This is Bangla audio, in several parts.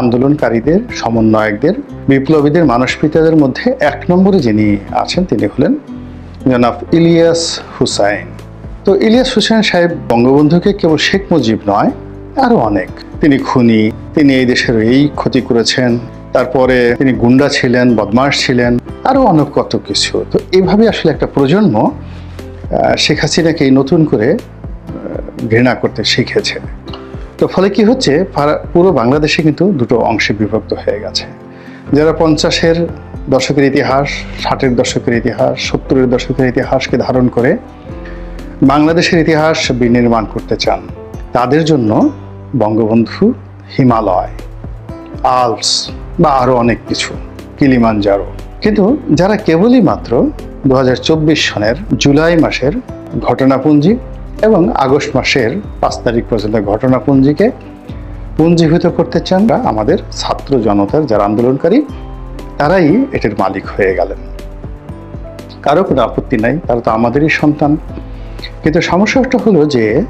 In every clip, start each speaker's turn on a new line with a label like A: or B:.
A: আন্দোলনকারীদের, সমন্বয়কদের, বিপ্লবীদের মানসপিতাদের মধ্যে এক নম্বরে যিনি আছেন, তিনি হলেন জনাব ইলিয়াস হুসাইন। তো ইলিয়াস হুসাইন সাহেব বঙ্গবন্ধুকে কেবল শেখ মুজিব নয়, আরও অনেক। তিনি খুনি, তিনি এই দেশের এই ক্ষতি করেছেন, তারপরে তিনি গুন্ডা ছিলেন, বদমাশ ছিলেন, আরও অনেক কত কিছু। তো এভাবে আসলে একটা প্রজন্ম শেখ হাসিনাকে এই নতুন করে ঘৃণা করতে শিখেছে। তো ফলে কি হচ্ছে? পুরো বাংলাদেশে কিন্তু দুটো অংশে বিভক্ত হয়ে গেছে। যারা পঞ্চাশের দশকের ইতিহাস, ষাটের দশকের ইতিহাস, সত্তরের দশকের ইতিহাসকে ধারণ করে বাংলাদেশের ইতিহাস বিনির্মাণ করতে চান, তাদের জন্য বঙ্গবন্ধু হিমালয় আলপস বা আরও অনেক কিছু কিলিমানজারো কিন্তু যারা কেবলই মাত্র দু হাজার চব্বিশ সনের জুলাই মাসের ঘটনাপুঞ্জি এবং আগস্ট মাসের পাঁচ তারিখ পর্যন্ত ঘটনাপুঞ্জিকে পুঞ্জীভূত করতে চান আমাদের ছাত্র জনতার যারা আন্দোলনকারী, তারাই এটির মালিক হয়ে গেলেন। কারও কোনো আপত্তি নাই, তারা তো আমাদেরই সন্তান। কিন্তু সমস্যাটা হলো যে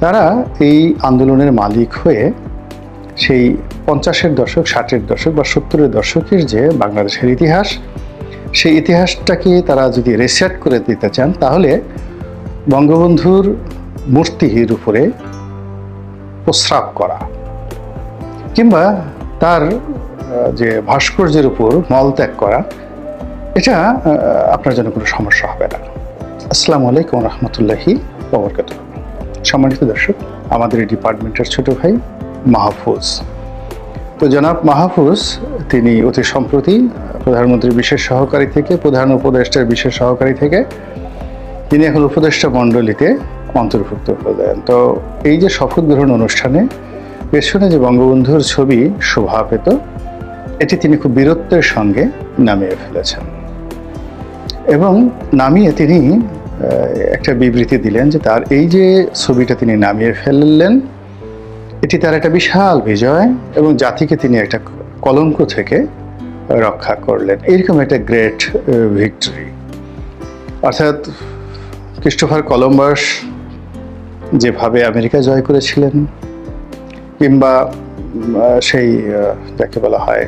A: তারা এই আন্দোলনের মালিক হয়ে সেই পঞ্চাশের দশক, ষাটের দশক বা সত্তরের দশকের যে বাংলাদেশের ইতিহাস, সেই ইতিহাসটাকে তারা যদি রিসেট করে দিতে চান, তাহলে বঙ্গবন্ধুর মূর্তির উপরে প্রস্রাব করা কিংবা তার যে ভাস্কর্যের উপর মলত্যাগ করা, এটা আপনার জন্য কোনো সমস্যা হবে না। আসসালামু আলাইকুম রহমতুল্লাহি ববরকাত সম্মানিত দর্শক, আমাদের এই ডিপার্টমেন্টের ছোট ভাই মাহফুজ। তো জনাব মাহফুজ, তিনি অতি সম্প্রতি প্রধানমন্ত্রীর বিশেষ সহকারী থেকে, প্রধান উপদেষ্টার বিশেষ সহকারী থেকে তিনি এখন উপদেষ্টা মণ্ডলীতে অন্তর্ভুক্ত হলেন। তো এই যে শপথ গ্রহণ অনুষ্ঠানে পেছনে যে বঙ্গবন্ধুর ছবি শোভা পেত, এটি তিনি খুব বীরত্বের সঙ্গে নামিয়ে ফেলেছেন। এবং নামিয়ে তিনি একটা বিবৃতি দিলেন যে তার এই যে ছবিটা তিনি নামিয়ে ফেললেন, এটি তার একটা বিশাল বিজয় এবং জাতিকে তিনি একটা কলঙ্ক থেকে রক্ষা করলেন। এরকম একটা গ্রেট ভিক্টরি। অর্থাৎ ক্রিস্টোফার কলম্বাস যেভাবে আমেরিকা জয় করেছিলেন, কিংবা সেই যাকে বলা হয়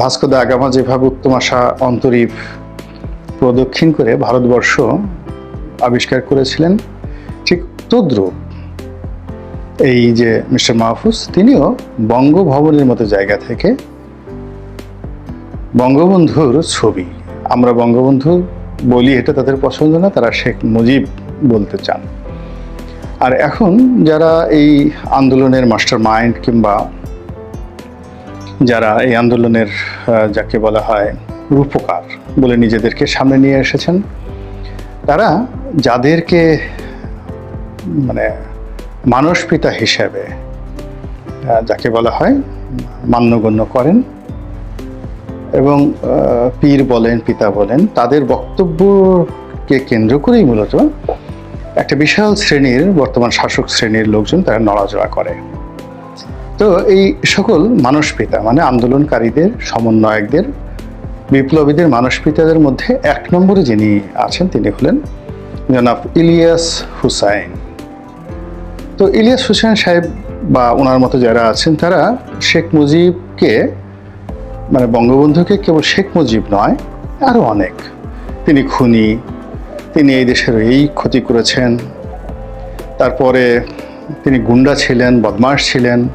A: ভাস্কো দা আগামা যেভাবে উত্তম আশা, অন্তরীপ প্রদক্ষিণ করে ভারতবর্ষ আবিষ্কার করেছিলেন, ঠিক তদ্রূপ এই যে মিস্টার মাহফুজ, তিনিও বঙ্গভবনের মতো জায়গা থেকে বঙ্গবন্ধুর ছবি, আমরা বঙ্গবন্ধু বলি, এটা তাদের পছন্দ না, তারা শেখ মুজিব বলতে চান। আর এখন যারা এই আন্দোলনের মাস্টার মাইন্ড কিংবা যারা এই আন্দোলনের যাকে বলা হয় রূপকার বলে নিজেদেরকে সামনে নিয়ে এসেছেন, তারা যাদেরকে মানে মানস পিতা হিসেবে যাকে বলা হয় মান্যগণ্য করেন এবং পীর বলেন, পিতা বলেন, তাদের বক্তব্যকে কেন্দ্র করেই মূলত একটা বিশাল শ্রেণির, বর্তমান শাসক শ্রেণির লোকজন তারা নড়াচড়া করে। তো এই সকল মানস পিতা মানে আন্দোলনকারীদের, সমন্বয়কদের, বিপ্লবীদের মানস পিতাদের মধ্যে এক নম্বরে যিনি আছেন, তিনি হলেন জনাব ইলিয়াস হুসাইন। তো ইলিয়াস হুসাইন সাহেব বা ওনার মতো যারা আছেন, তারা শেখ মুজিবকে মানে বঙ্গবন্ধুকে কেবল শেখ মুজিব নয় আরও অনেক। তিনি খুনি, তিনি এই দেশের এই ক্ষতি করেছেন। তারপরে তিনি গুন্ডা ছিলেন, বদমাশ ছিলেন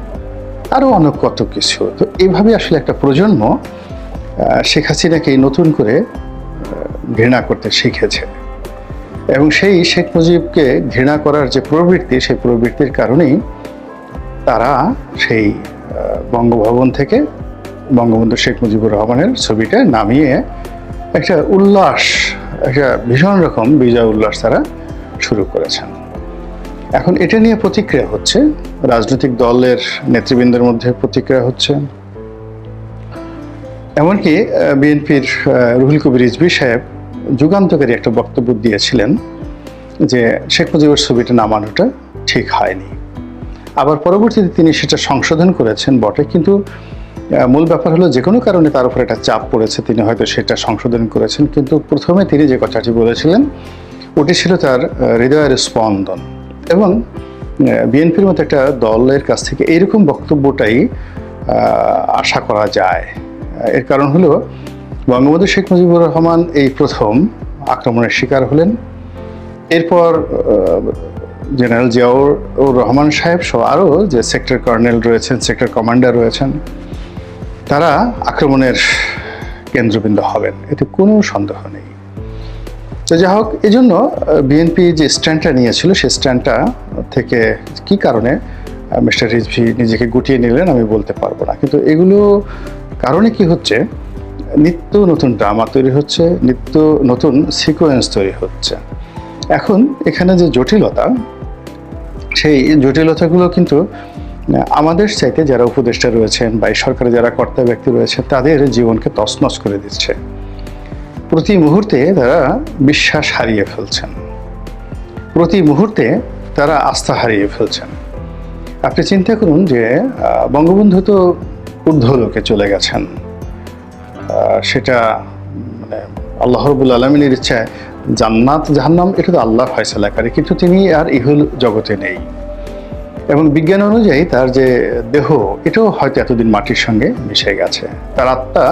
A: আরও অনেক কত কিছু। তো এইভাবে আসলে একটা প্রজন্ম শেখ হাসিনাকে এই নতুন করে ঘৃণা করতে শিখেছে। এবং সেই শেখ মুজিবকে ঘৃণা করার যে প্রবৃত্তি, সেই প্রবৃত্তির কারণেই তারা সেই বঙ্গভবন থেকে বঙ্গবন্ধু শেখ মুজিবুর রহমানের ছবিটা নামিয়ে একটা উল্লাস, একটা ভীষণ রকম বিজয় উল্লাস তারা শুরু করেছেন। এখন এটা নিয়ে প্রতিক্রিয়া হচ্ছে, রাজনৈতিক দলের নেতৃবৃন্দের মধ্যে প্রতিক্রিয়া হচ্ছে। এমনকি বিএনপির রুহুল কবির রিজভি সাহেব যুগান্তকারী একটা বক্তব্য দিয়েছিলেন যে শেখ মুজিবের ছবিটা নামানোটা ঠিক হয়নি। আবার পরবর্তীতে তিনি সেটা সংশোধন করেছেন বটে, কিন্তু মূল ব্যাপার হলো যে কোনো কারণে তার উপর একটা চাপ পড়েছে। তিনি হয়তো সেটা সংশোধন করেছেন, কিন্তু প্রথমে তিনি যে কথাটি বলেছিলেন, ওটি ছিল তার হৃদয়ের স্পন্দন। এবং বিএনপির মতো একটা দলের কাছ থেকে এইরকম বক্তব্যটাই আশা করা যায়। এর কারণ হলো, বঙ্গবন্ধু শেখ মুজিবুর রহমান এই প্রথম আক্রমণের শিকার হলেন। এরপর জেনারেল জিয়াউর রহমান সাহেব সহ আরও যে সেক্টর কর্নেল রয়েছেন, সেক্টর কমান্ডার রয়েছেন তারা আক্রমণের কেন্দ্রবিন্দু হবেন। এতে কোনো সন্দেহ নেই। তো যাই হোক এই জন্য বিএনপি যে স্ট্যান্ডটা নিয়েছিল সেই স্ট্যান্ডটা থেকে কি কারণে মিস্টার রিজভি নিজেকে গুটিয়ে নিলেন, আমি বলতে পারব না। কিন্তু এগুলো কারণে কি হচ্ছে, নিত্য নতুন ড্রামা তৈরি হচ্ছে, নিত্য নতুন সিকোয়েন্স তৈরি হচ্ছে। এখন এখানে যে জটিলতা, সেই জটিলতাগুলো কিন্তু আমাদের চাইতে যারা উপদেষ্টা রয়েছেন বা এই সরকারে যারা কর্তা ব্যক্তি রয়েছে, তাদের জীবনকে তছনছ করে দিচ্ছে। প্রতি মুহূর্তে তারা বিশ্বাস হারিয়ে ফেলছেন। প্রতি মুহূর্তে তারা আস্থা হারিয়ে ফেলছেন। আপনি চিন্তা করুন যে বঙ্গবন্ধু তো ঊর্ধ্বলোকে চলে গেছেন। সেটা মানে আল্লাহ রবুল আলমিনের ইচ্ছায় জান্নাত জাহান্নাম, এটা তো আল্লাহর ফয়সালাকারী, কিন্তু তিনি আর ইহুল জগতে নেই। এবং বিজ্ঞান অনুযায়ী তার যে দেহ, এটাও হয়তো এতদিন মাটির সঙ্গে মিশে গেছে। তার আত্মা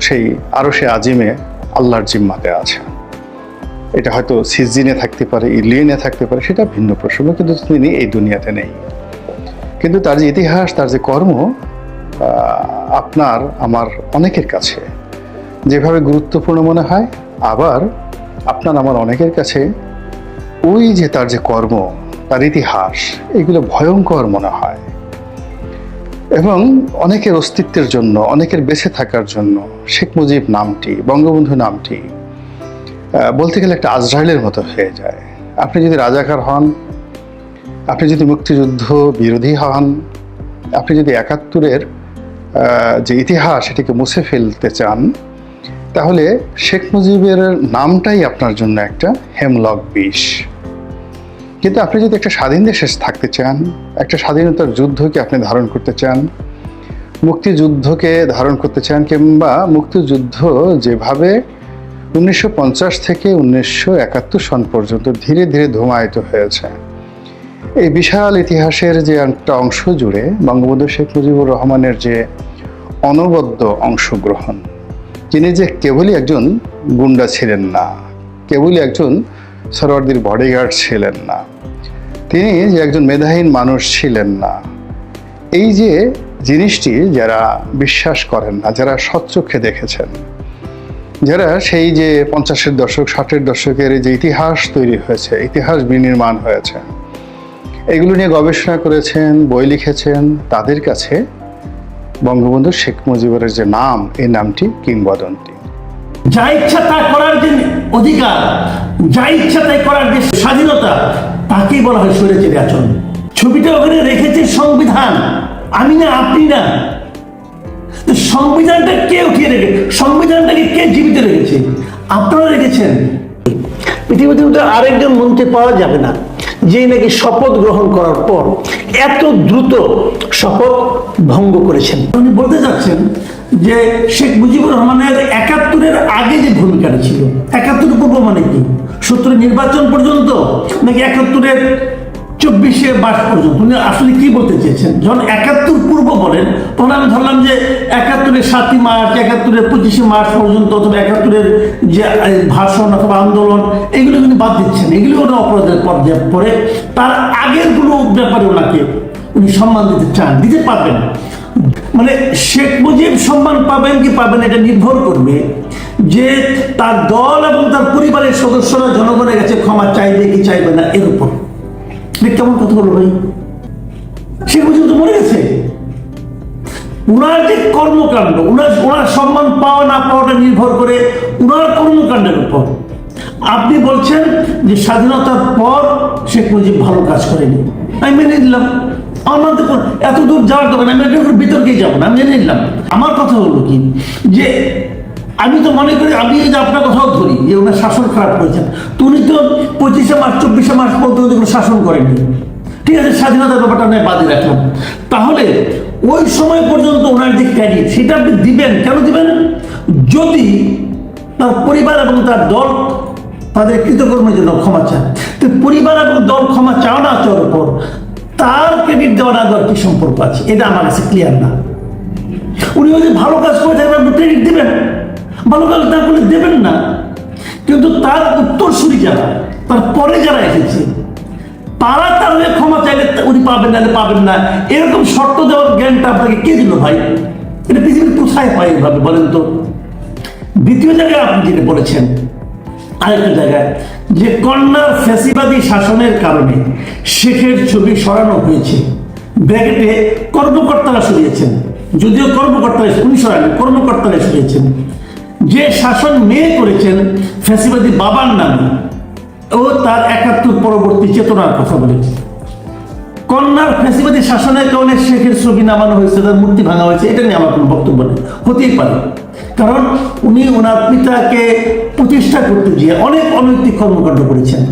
A: সেই আরও সে আজিমে আল্লাহর জিম্মাতে আছে। এটা হয়তো সিজিনে থাকতে পারে ইলিয়েনে থাকতে পারে, সেটা ভিন্ন প্রসঙ্গ, কিন্তু তিনি এই দুনিয়াতে নেই। কিন্তু তার যে ইতিহাস, তার যে কর্ম আপনার, আমার অনেকের কাছে। যেভাবে গুরুত্বপূর্ণ মনে হয়, আবার আপনার, আমার অনেকের কাছে, ওই যে তার যে কর্ম তার ইতিহাস, এগুলো ভয়ঙ্কর মনে হয়। এবং অনেকের অস্তিত্বের জন্য, অনেকের বেঁচে থাকার জন্য শেখ মুজিব নামটি, বঙ্গবন্ধু নামটি বলতে গেলে একটা আজরাইলের মতো হয়ে যায়। আপনি যদি রাজাকার হন, আপনি যদি মুক্তিযুদ্ধ বিরোধী হন, আপনি যদি একাত্তরের যে ইতিহাস সেটিকে মুছে ফেলতে চান, তাহলে শেখ মুজিবের নামটাই আপনার জন্য একটা হেমলক বিষ। কিন্তু আপনি যদি একটা স্বাধীন দেশে থাকতে চান, একটা স্বাধীনতার যুদ্ধকে আপনি ধারণ করতে চান, মুক্তিযুদ্ধকে ধারণ করতে চান, কিংবা মুক্তিযুদ্ধ যেভাবে উনিশশো পঞ্চাশ থেকে উনিশশো একাত্তর সন পর্যন্ত ধীরে ধীরে ধুমায়িত হয়েছে, এই বিশাল ইতিহাসের যে একটা অংশ জুড়ে বঙ্গবন্ধু শেখ মুজিবুর রহমানের যে অনবদ্য অংশগ্রহণ, তিনি যে কেবলই একজন গুন্ডা ছিলেন না, কেবলই একজন সরওয়ার্দির বডিগার্ড ছিলেন না তিনি যে একজন মেধাহীন মানুষ ছিলেন না, এই যে জিনিসটি যারা বিশ্বাস করেন না, যারা সচ্চক্ষে দেখেছেন, যারা সেই যে পঞ্চাশের দশক, ষাটের দশকের যে ইতিহাস তৈরি হয়েছে, ইতিহাস বিনির্মাণ হয়েছে, এগুলো নিয়ে গবেষণা করেছেন, বই লিখেছেন, তাদের কাছে বঙ্গবন্ধু শেখ মুজিবের যে নাম, এই নামটি কিংবদন্তি।
B: যা ইচ্ছা তা করার যে অধিকার, যা ইচ্ছা তাই করার যে স্বাধীনতা তাকেই বলা হয় স্বৈরাচারী আচরণ ছবিটা ওখানে রেখেছে সংবিধান। আমি না, আপনি না। সংবিধানটা কে উঠিয়ে রেখে সংবিধানটাকে কে জীবিত রেখেছে? আপনারা রেখেছেন। পৃথিবীতে তো আরেকজন মন্ত্রী পাওয়া যাবে না যে নাকি শপথ গ্রহণ করার পর এত দ্রুত শপথ ভঙ্গ করেছেন। উনি বলতে চাচ্ছেন যে শেখ মুজিবুর রহমানের একাত্তরের আগে যে ভূমিকাটা ছিল একাত্তর পূর্ব মানে কি? সত্তরের নির্বাচন পর্যন্ত নাকি একাত্তরের চব্বিশে মার্চ পর্যন্ত? উনি আসলে কি বলতে চেয়েছেন? যখন একাত্তর পূর্ব বলেন, তখন আমি ধরলাম যে একাত্তরের সাতই মার্চ, একাত্তরের পঁচিশে মার্চ পর্যন্ত অথবা একাত্তরের যে ভাষণ অথবা আন্দোলন, এগুলো কিন্তু বাদ দিচ্ছেন। এগুলো ওরা অপরাধের পর্যায়ে পড়ে তার আগেরগুলো ব্যাপারে ওনাকে উনি সম্মান দিতে চান, দিতে পারবেন মানে শেখ মুজিব সম্মান পাবেন কি পাবেন এটা নির্ভর করবে যে তার দল এবং তার পরিবারের সদস্যরা জনগণের কাছে ক্ষমা চাইবে কি চাইবে না, এর উপর। কেমন কথা বলো ভাই? শেখ মুজিব তো মরে গেছে? উনার যে কর্মকাণ্ড, উনার ওনার সম্মান পাওয়া না পাওয়াটা নির্ভর করে উনার কর্মকাণ্ডের উপর। আপনি বলছেন যে স্বাধীনতার পর শেখ মুজিব ভালো কাজ করেনি। আমি মেনে নিলাম। আমার তো এত দূর যাওয়ার দরকার আমি এটা বিতর্কেই যাব না। আমি মেনে নিলাম। আমার কথা হলো কি? যে আমি তো মনে করি, আমি এই যে আপনার কথাও ধরি, যে ওনার শাসন খারাপ করেছেন, তো উনি তো পঁচিশে মার্চ, চব্বিশে মার্চ পর্যন্ত কোনো শাসন করেননি। ঠিক আছে স্বাধীনতার ব্যাপারটা আমি বাদে রাখলাম। তাহলে ওই সময় পর্যন্ত ওনার যে ক্যারিয়ার সেটা আপনি দিবেন, কেন দিবেন? যদি তার পরিবার এবং তার দল তাদের কৃতকর্মের জন্য ক্ষমা চায়। তো পরিবার এবং দল ক্ষমা চাও না চাওয়ার পর তার ক্রেডিট দেওয়া না দেওয়ার কি সম্পর্ক আছে? এটা আমার কাছে ক্লিয়ার না। উনি যদি ভালো কাজ করে থাকেন, আপনি ক্রেডিট দেবেন। ভালো কাজ না করলে দেবেন না। কিন্তু তার উত্তরসূরি যারা, তার পরে যারা এসেছে, তারা তার ক্ষমা চাইলে উনি পাবেন না পাবেন না। এরকম শর্ত দেওয়ার জ্ঞানটা আপনাকে কে দিল ভাই? এটা পৃথিবীর কোথায় হয় এভাবে বলেন তো? দ্বিতীয় জায়গায় আপনি যেটা বলেছেন, আরেকটা জায়গায়, যে কন্যার ফ্যাসিবাদী শাসনের কারণে শেখের ছবি সরানো হয়েছে। ব্র্যাকেটে কর্মকর্তারা সরিয়েছেন। যদিও কর্মকর্তারা উনি সরান কর্মকর্তারা সরিয়েছেন। যে শাসন মেয়ে করেছেন ফ্যাসিবাদী বাবার নামে, ও তার একাত্তর পরবর্তী চেতনার কথা বলেছে। কন্যার ফ্যাসিবাদী শাসনের কারণে শেখের ছবি নামানো হয়েছে, তার মূর্তি ভাঙা হয়েছে, এটা নিয়ে আমার কোনো বক্তব্য নেই। হতেই পারে। কারণ উনি ওনার পিতাকে প্রতিষ্ঠা করতে গিয়ে অনেক অনৈতিক কর্মকাণ্ড করেছেন।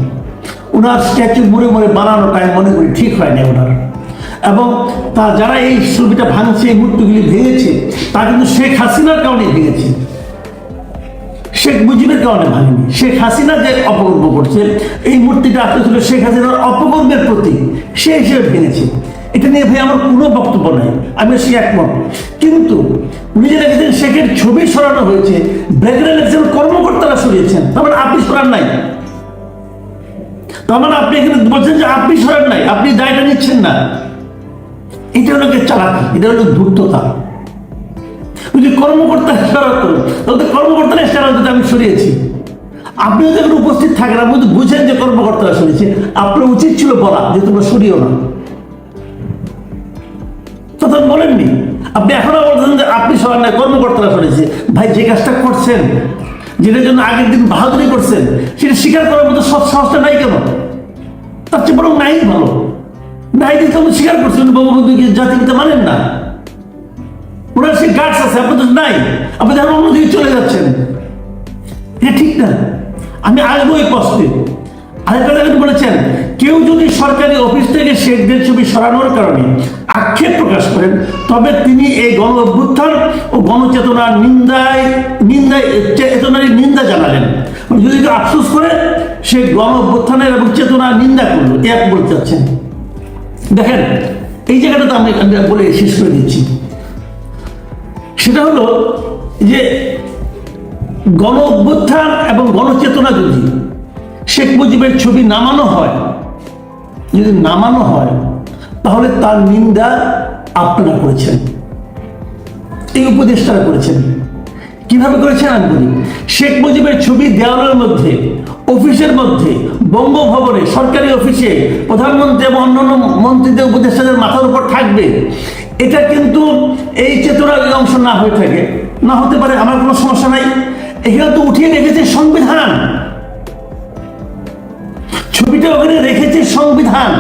B: ওনার স্ট্যাচু মরে মুড়ে বানানোটা আমি মনে করি ঠিক হয়নি ওনার। এবং তা যারা এই ছবিটা ভাঙছে, এই মূর্তিগুলি ভেঙেছে, তা কিন্তু শেখ হাসিনার কারণে ভেঙেছে। শেখ মুজিবের কারণে ভাঙেনি। শেখ হাসিনা যে অপকর্ম করছে, এই মূর্তিটা আসলে ছিল শেখ হাসিনার অপকর্মের প্রতি সে হিসেবে ভেঙেছে। এটা নিয়ে ভাই আমার কোনো বক্তব্য নাই। আমি সে একমত। কিন্তু উনি যে রেখেছেন শেখের ছবি সরানো হয়েছে, ব্যাকগ্রাউন্ড একজন কর্মকর্তারা সরিয়েছেন। তার মানে আপনি সরান নাই। তার মানে আপনি এখানে বলছেন যে আপনি সরান নাই, আপনি দায়টা নিচ্ছেন না। এটা হলো চালাকি, এটা হলো ধূর্ততা। যদি কর্মকর্তা ইশারা করুন, তাহলে কর্মকর্তারা দিতে আমি সরিয়েছি। আপনি যদি এখানে উপস্থিত থাকেন, আপনি যদি বুঝেন যে কর্মকর্তারা সরিয়েছে, আপনার উচিত ছিল বলা যে তোমরা সরিও না। তখন বলেননি। আপনি এখনও বলছেন যে আপনি সরান না কর্মকর্তারা সরিয়েছে ভাই, যে কাজটা করছেন, যেটার জন্য আগের দিন বাহাদুরি করছেন, সেটা স্বীকার করার মতো সৎ সাহসটা নাই কেন? তার চেয়ে বরং নাই ভালো। নাই দিতে স্বীকার করছেন বঙ্গবন্ধুকে জাতিপিতা মানেন না। ওনার সে গার্ডস আছে আপনার তো নাই। আপনি দেখেন অন্যদিকে চলে যাচ্ছেন। এটা ঠিক না। আমি আসব এই কষ্টে আরেকটা বলেছেন, কেউ যদি সরকারি অফিস থেকে শেখদের ছবি সরানোর কারণে আক্ষেপ প্রকাশ করেন, তবে তিনি এই গণ অভ্যুত্থান ও গণচেতনার নিন্দায় নিন্দায় চেতনার নিন্দা জানালেন। মানে যদি কেউ আফসোস করে, সে গণ অভ্যুত্থানের এবং চেতনার নিন্দা করল। এক বলতে চাচ্ছেন দেখেন, এই জায়গাটা তো আমি বলে শেষ করে দিচ্ছি। সেটা হলো যে গণ অভ্যুত্থান এবং গণচেতনা যদি শেখ মুজিবের ছবি নামানো হয়, যদি নামানো হয়, তাহলে তার নিন্দা আপনারা করেছেন। এই উপদেষ্টারা করেছেন। কীভাবে করেছেন আমি বলি? শেখ মুজিবের ছবি দেওয়ালের মধ্যে, অফিসের মধ্যে, বঙ্গভবনে, সরকারি অফিসে, প্রধানমন্ত্রী এবং অন্যান্য মন্ত্রীদের, উপদেষ্টাদের মাথার উপর থাকবে। এটা কিন্তু এই চেতনার এই অংশ না হয়ে থাকে। না হতে পারে আমার কোনো সমস্যা নাই। এখানে তো উঠিয়ে রেখেছে সংবিধান। ছবিটা ওখানে রেখেছে সংবিধান।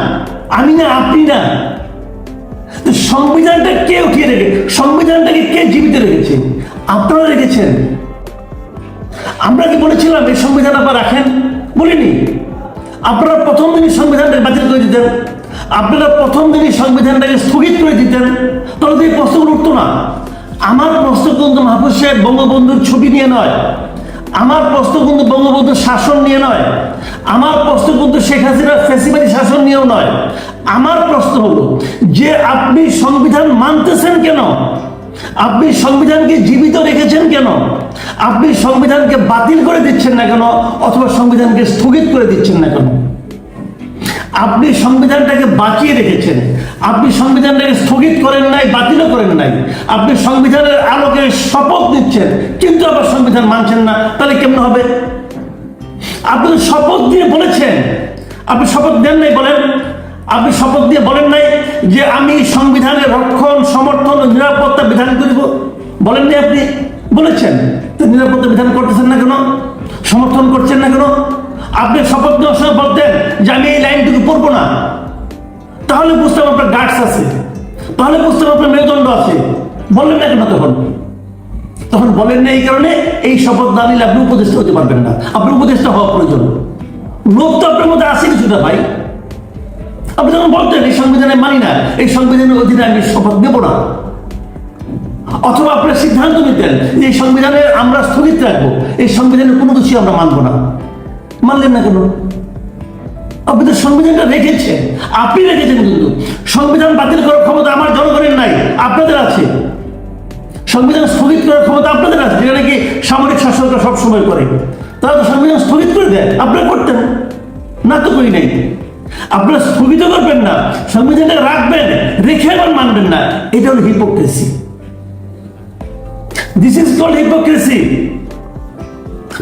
B: আমি না, আপনি না। সংবিধানটা কে উঠিয়ে রেখে, সংবিধানটাকে কে জীবিত রেখেছে? আপনারা রেখেছেন। আমরা কি বলেছিলাম এই সংবিধান আবার রাখেন? বলিনি। আপনারা প্রথম দিনই সংবিধানটাকে বাতিল করে দিতেন। আপনারা প্রথম দিনই সংবিধানটাকে স্থগিত করে দিতেন, তাহলে তো এই প্রশ্নগুলো উঠতো না। আমার প্রশ্ন কিন্তু মাহফুজ সাহেব বঙ্গবন্ধুর ছবি নিয়ে নয়। আমার প্রশ্ন কিন্তু বঙ্গবন্ধুর শাসন নিয়ে নয়। আমার প্রশ্ন কিন্তু শেখ হাসিনার ফেসিবাদী শাসন নিয়েও নয়। আমার প্রশ্ন হলো, যে আপনি সংবিধান মানতেছেন কেন? আপনি সংবিধানকে জীবিত রেখেছেন কেন? আপনি সংবিধানকে বাতিল করে দিচ্ছেন না কেন? অথবা সংবিধানকে স্থগিত করে দিচ্ছেন না কেন? আপনি সংবিধানটাকে বাঁচিয়ে রেখেছেন। আপনি সংবিধানটাকে স্থগিত করেন নাই, বাতিলও করেন নাই। আপনি সংবিধানের আলোকে শপথ নিচ্ছেন, কিন্তু আবার সংবিধান মানছেন না। তাহলে কেমন হবে? আপনি শপথ দিয়ে বলেছেন। আপনি শপথ দেন নাই বলেন। আপনি শপথ দিয়ে বলেন নাই যে আমি সংবিধানের রক্ষণ, সমর্থন ও নিরাপত্তা বিধান করিব। বলেননি আপনি। বলেছেন। তো নিরাপত্তা বিধান করতেছেন না কেন? সমর্থন করছেন না কেন? আপনি শপথ নেওয়ার সময় বলতেন যে আমি এই লাইনটুকু পড়ব না। তাহলে বুঝতে বুঝতাম আপনার গার্ডস আছে। তাহলে বুঝতে বুঝতাম আপনার মেরুদণ্ড আছে। বললেন না কেন তখন? তখন বলেন না এই কারণে এই শপথ না নিলে আপনি উপদেষ্টা হতে পারবেন না। আপনি উপদেষ্টা হওয়া প্রয়োজন। লোক তো আপনার মধ্যে আসে কিছুটা ভাই। আপনি যখন বলতেন, এই সংবিধানে মানি না, এই সংবিধানের অধীনে আমি শপথ নেব না। অথবা আপনার সিদ্ধান্ত নিতেন এই সংবিধানে আমরা স্থগিত রাখব, এই সংবিধানের কোনো কিছুই আমরা মানবো না। মানলেন না কেন? আপনি তো সংবিধানটা রেখেছেন। আপনি রেখেছেন কিন্তু। সংবিধান বাতিল করার ক্ষমতা আমার জনগণের নাই, আপনাদের আছে। সংবিধান স্থগিত করার ক্ষমতা আপনাদের আছে, যেটা নাকি সামরিক শাসকরা সবসময় করে। তারা তো সংবিধান স্থগিত করে দেয়, আপনারা করতেন। না তো করি নাই। আপনারা স্থগিত করবেন না, সংবিধানটা রাখবেন, রেখে আবার মানবেন না। এটা হলো hypocrisy this is called hypocrisy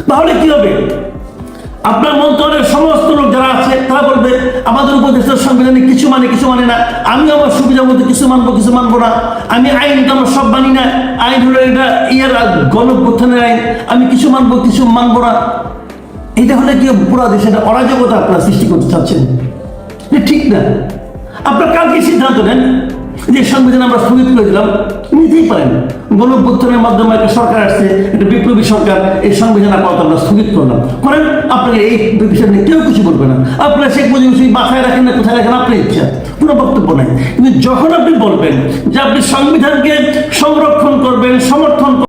B: তাহলে কি হবে? আপনার মন্ত্রণের সমস্ত লোক যারা আছে, তারা বলবে, আমাদের উপদেশের সংবিধানে কিছু মানে কিছু মানে না। আমি আমার সুবিধা মতো কিছু মানবো কিছু মানবো না। আমি আইন তো আমার সব মানি না। আইন হলো এটা ইয়ার গণপ্রথানের আইন। আমি কিছু মানবো কিছু মানবো না। এটা হলে কি পুরো দেশে একটা অরাজকতা আপনারা সৃষ্টি করতে চাচ্ছেন। এটা ঠিক না। আপনার কালকে সিদ্ধান্ত নেন। যে সংবিধান আমরা স্থগিত করে দিলাম নিতেই পারেন। গণভ্যুত্থানের মাধ্যমে একটা সরকার আসছে, একটা বিপ্লবী সরকার, এই সংবিধান আপাতত আমরা স্থগিত করলাম। করেন, আপনাকে এই বিষয় নিয়ে কেউ কিছু বলবে না। আপনারা শেখ মুজিব সেই মাথায় রাখেন না, কোথায় রাখেন, আপনার ইচ্ছা। কোনো বক্তব্য নাই। কিন্তু যখন আপনি বলবেন যে আপনি সংবিধানকে